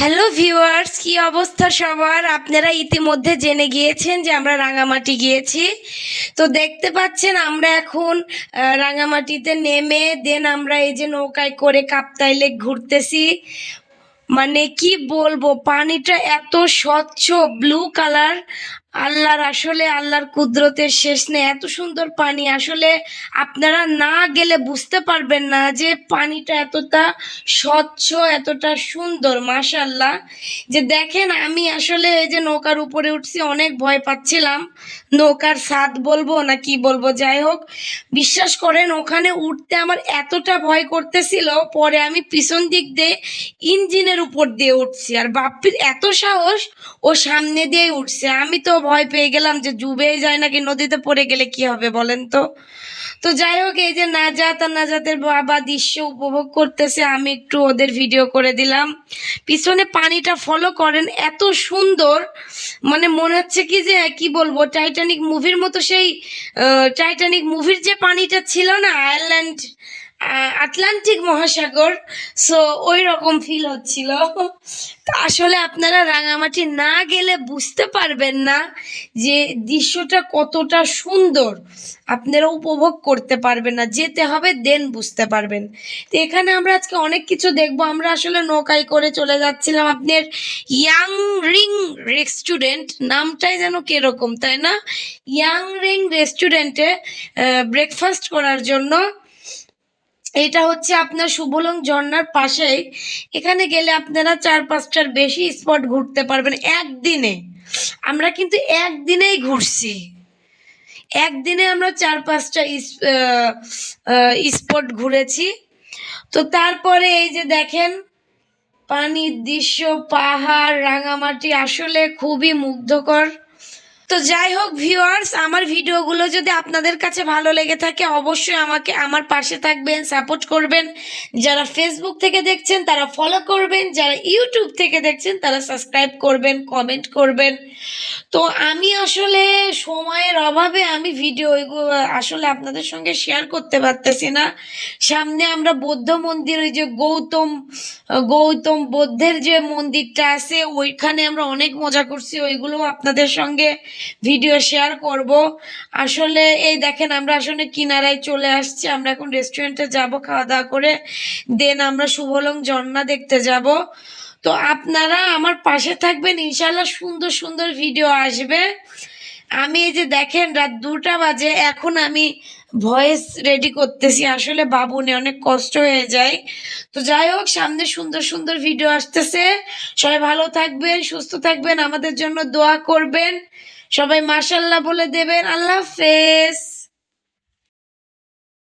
Hello viewers, কি অবস্থা সবার? আপনারা ইতিমধ্যে জেনে গিয়েছেন যে আমরা রাঙামাটি গিয়েছি। তো দেখতে পাচ্ছেন, আমরা এখন রাঙামাটিতে নেমে দেন আমরা এই যে নৌকায় করে কাপ্তাই লেক ঘুরতেছি। মানে কি বলব, পানিটা এত স্বচ্ছ ব্লু কালার আল্লাহর আসলে আল্লাহর কুদরতের শেষ নেই। এত সুন্দর পানি। আসলে আপনারা না গেলে বুঝতে পারবেন না যে পানিটা এতটা স্বচ্ছ, এতটা সুন্দর মাশাল্লাহ যে দেখেন, আমি আসলে এই যে নৌকার উপরে উঠছি, অনেক ভয় পাচ্ছিলাম। নৌকার স্বাদ বলব না কি বলব, যাই হোক। বিশ্বাস করেন, ওখানে উঠতে আমার এতটা ভয় করতেছিল, পরে আমি পিছন দিক দিয়ে ইঞ্জিনের উপর দিয়ে উঠছি। আর বাপ্পির এত সাহস, ও সামনে দিয়েই উঠছে। আমি তো ভয় পেয়ে গেলাম যে ডুবেই যায় নাকি নদীতে পড়ে গেলে কি হবে বলেন তো? তো যাই হোক, এই যে নাজাত আর নাজাতের বাবা দৃশ্য উপভোগ করতেছে, আমি একটু ওদের ভিডিও করে দিলাম। পিছনে পানিটা ফলো করেন, এত সুন্দর। মানে মনে হচ্ছে কি যে, কি বলব টাইটানিক মুভির মতো সেই টাইটানিক মুভির যে পানিটা ছিল না আয়ারল্যান্ড আটলান্টিক মহাসাগর সো ওই রকম ফিল হচ্ছিল। তো আসলে আপনারা রাঙামাটি না গেলে বুঝতে পারবেন না যে দৃশ্যটা কতটা সুন্দর। আপনারা উপভোগ করতে পারবেন না, যেতে হবে দেন বুঝতে পারবেন। তো এখানে আমরা আজকে অনেক কিছু দেখব। আমরা আসলে নৌকায় করে চলে যাচ্ছিলাম আপনার ইয়াং রিং রেস্টুরেন্ট। নামটাই যেন কীরকম, তাই না? ইয়াং রিং রেস্টুরেন্টে ব্রেকফাস্ট করার জন্য এটা হচ্ছে আপনার শুভলং ঝর্ণার পাশেই। এখানে গেলে আপনারা চার পাঁচটার বেশি স্পট ঘুরতে পারবেন একদিনে। আমরা কিন্তু একদিনেই ঘুরছি। একদিনে আমরা চার পাঁচটা স্পট ঘুরেছি। তো তারপরে এই যে দেখেন, পানির দৃশ্য, পাহাড়, রাঙামাটি আসলে খুবই মুগ্ধকর। তো যাই হোক ভিউয়ার্স আমার ভিডিওগুলো যদি আপনাদের কাছে ভালো লেগে থাকে, অবশ্যই আমাকে, আমার পাশে থাকবেন সাপোর্ট করবেন। যারা ফেসবুক থেকে দেখছেন, তারা ফলো করবেন। যারা ইউটিউব থেকে দেখছেন, তারা সাবস্ক্রাইব করবেন কমেন্ট করবেন। তো আমি আসলে সময়ের অভাবে আমি ভিডিও আসলে আপনাদের সঙ্গে শেয়ার করতে পারতেছি না। সামনে আমরা বৌদ্ধ মন্দির, ওই যে গৌতম গৌতম বৌদ্ধের যে মন্দিরটা আছে, ওইখানে আমরা অনেক মজা করছি ওইগুলো আপনাদের সঙ্গে ভিডিও শেয়ার করব। আসলে এই দেখেন, আমরা আসলে কিনারায় চলে আসছি। আমরা এখন রেস্টুরেন্টে যাব খাওয়া দাওয়া করে। দেন আমরা শুভলং ঝর্ণা দেখতে যাব। তো আপনারা আমার পাশে থাকবেন। ইনশাল্লাহ সুন্দর সুন্দর ভিডিও আসবে। আমি এই যে দেখেন, রাত দুটা বাজে, এখন আমি ভয়েস রেডি করতেছি। আসলে বাবুনে অনেক কষ্ট হয়ে যায়। তো যাই হোক, সামনে সুন্দর সুন্দর ভিডিও আসতেছে। সবাই ভালো থাকবেন, সুস্থ থাকবেন, আমাদের জন্য দোয়া করবেন। সবাই মাসাল্লাহ বলে দেবেন। আল্লাহ হাফেজ।